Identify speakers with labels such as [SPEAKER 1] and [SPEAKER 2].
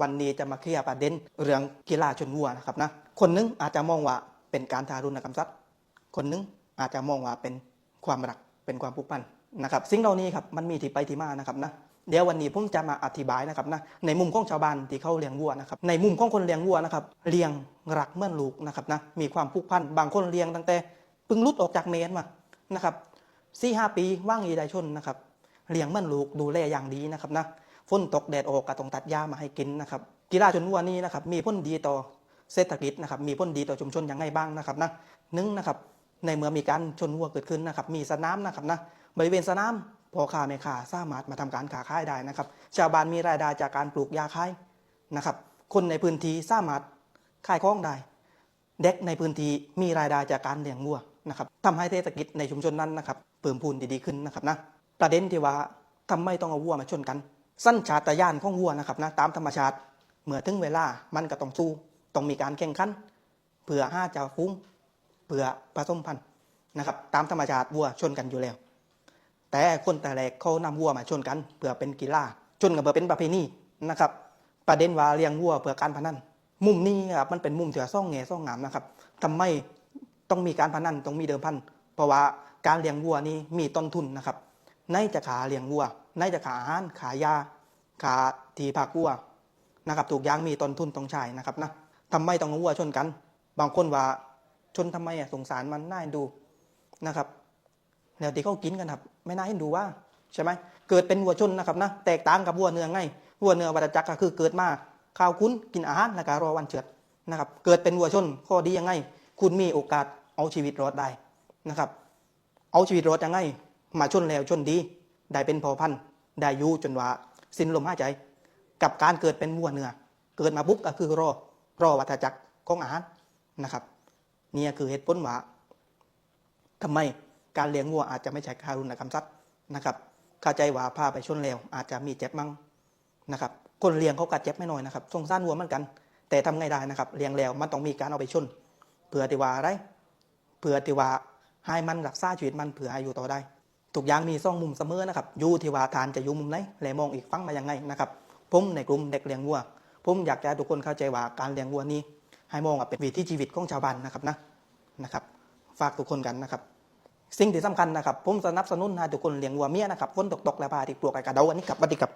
[SPEAKER 1] วันนี้จะมาเคลียร์ประเด็นเรื่องกีฬาชนวัวนะครับนะคนหนึงอาจจะมองว่าเป็นการทารุณกรรมสัตว์คนหนึงอาจจะมองว่าเป็นความรักเป็นความผูกพันนะครับสิ่งเหล่านี้ครับมันมีที่ไปที่มานะครับนะเดี๋ยววันนี้ผมจะมาอธิบายนะครับนะในมุมของชาวบ้านที่เขาเลี้ยงวัวนะครับในมุมของคนเลี้ยงวัวนะครับเลี้ยงรักเมื่อนลูกนะครับนะมีความผูกพันบางคนเลี้ยงตั้งแต่เพิ่งรุดออกจากเมนมานะครับสี่ห้าปีว่างอีได้ชนนะครับเลี้ยงเมื่อนลูกดูแลอย่างดีนะครับนะ ฝนตกแดดออกก็ต้องตัดหญ้ามาให้กินนะครับกีฬาชนวัวนี้นะครับมีผลดีต่อเศรษฐกิจนะครับมีผลดีต่อชุมชนอย่างไรบ้างนะครับนะหนึ่งนะครับในเมื่อมีการชนวัวเกิดขึ้นนะครับมีสนามนะครับนะบริเวณสนามพ่อค้าแม่ค้าสามารถมาทำการค้าขายได้นะครับชาวบ้านมีรายได้จากการปลูกยาขายนะครับคนในพื้นที่สามารถขายของได้เด็กในพื้นที่มีรายได้จากการเลี้ยงวัวนะครับทำให้เศรษฐกิจในชุมชนนั้นนะครับเพิ่มพูนดีๆขึ้นนะครับนะประเด็นที่ว่าทำไมต้องเอาวัวมาชนกัน สั้นชาตญาณของวัวนะครับนะตามธรรมชาติเมื่อถึงเวลามันก็ต้องสู้ต้องมีการแข่งขันเพื่อห้าจ้าฟุ้งเพื่อผสมพันธุ์นะครับ ตามธรรมชาติวัวชนกันอยู่แล้ว แต่คนแต่แรกเขานำวัวมาชนกันเพื่อเป็นกีฬาชนกันเพื่อเป็นประเพณีนะครับ ประเด็นว่าเลี้ยงวัวเพื่อการพนันมุมนี้ครับมันเป็นมุมที่ว่าซ่องแง่ซ่องงามนะครับทำไมต้องมีการพนันต้องมีเดิมพันเพราะว่าการเลี้ยงวัวนี่มีต้นทุนนะครับในจะขาเลี้ยงวัว ในจะขาอาหารขายาขาทีพักวัวนะครับถูกอยางมีต้นทุนต้องใช้นะครับนะทำไมต้องวัวชนกัน บางคนว่าชนทำไมอะสงสารมันน่าเอ็นดูนะครับแล้วที่เขากินกันครับ ไม่น่าเห็นดูว่าใช่ไหมเกิดเป็นวัวชนนะครับนะแตกต่างกับวัวเนื้อไงวัวเนื้อวัฏจักรก็คือเกิดมาข้าวคุ้นกินอาหารแล้วก็รอวันเฉือดนะครับ เกิดเป็นวัวชนข้อดียังไง คุณมีโอกาสเอาชีวิตรอดได้นะครับ เอาชีวิตรอดยังไง มาชนแล้วชนดี ได้เป็นพอพันธุ์ได้ยู่จนว่าสิ้นลมหายใจ กับการเกิดเป็นวัวเนื้อเกิดมาปุ๊บก็คือรอรอวัฏจักรของอาหารนะครับนี่คือเหตุผลว่าทำไมการเลี้ยงวัวอาจจะไม่ใช่การุณกรรมสัตว์นะครับเข้าใจว่าพาไปชนแล้วอาจจะมีเจ็บมั่งนะครับ คนเลี้ยงเขากัดเจ็บไม่น้อยนะครับสงสารวัวเหมือนกัน แต่ทำไงได้นะครับเลี้ยงแล้วมันต้องมีการเอาไปชนเพื่อที่ว่าอะไรเพื่อที่ว่าให้มันรักษาชีวิตมันเพื่อให้อยู่ต่อได้ ทุกอย่างมีซ่องมุมเสมอนะครับอยู่ที่ว่าทานจะอยู่มุมไหนและมองอีกฟังมายังไงนะครับผมในกลุ่มเด็กเลี้ยงวัว ผมอยากจะให้ทุกคนเข้าใจว่าการเลี้ยงวัวนี้ ให้มองว่าเป็นวิถีชีวิตของชาวบ้านนะครับนะนะครับ ฝากทุกคนกันนะครับ สิ่งที่สำคัญนะครับ ผมสนับสนุนให้ทุกคนเลี้ยงวัวเมียนะครับฝนตกๆแล้วพาที่ปลวกไก่กระเดาอันนี้กับปฏิกับ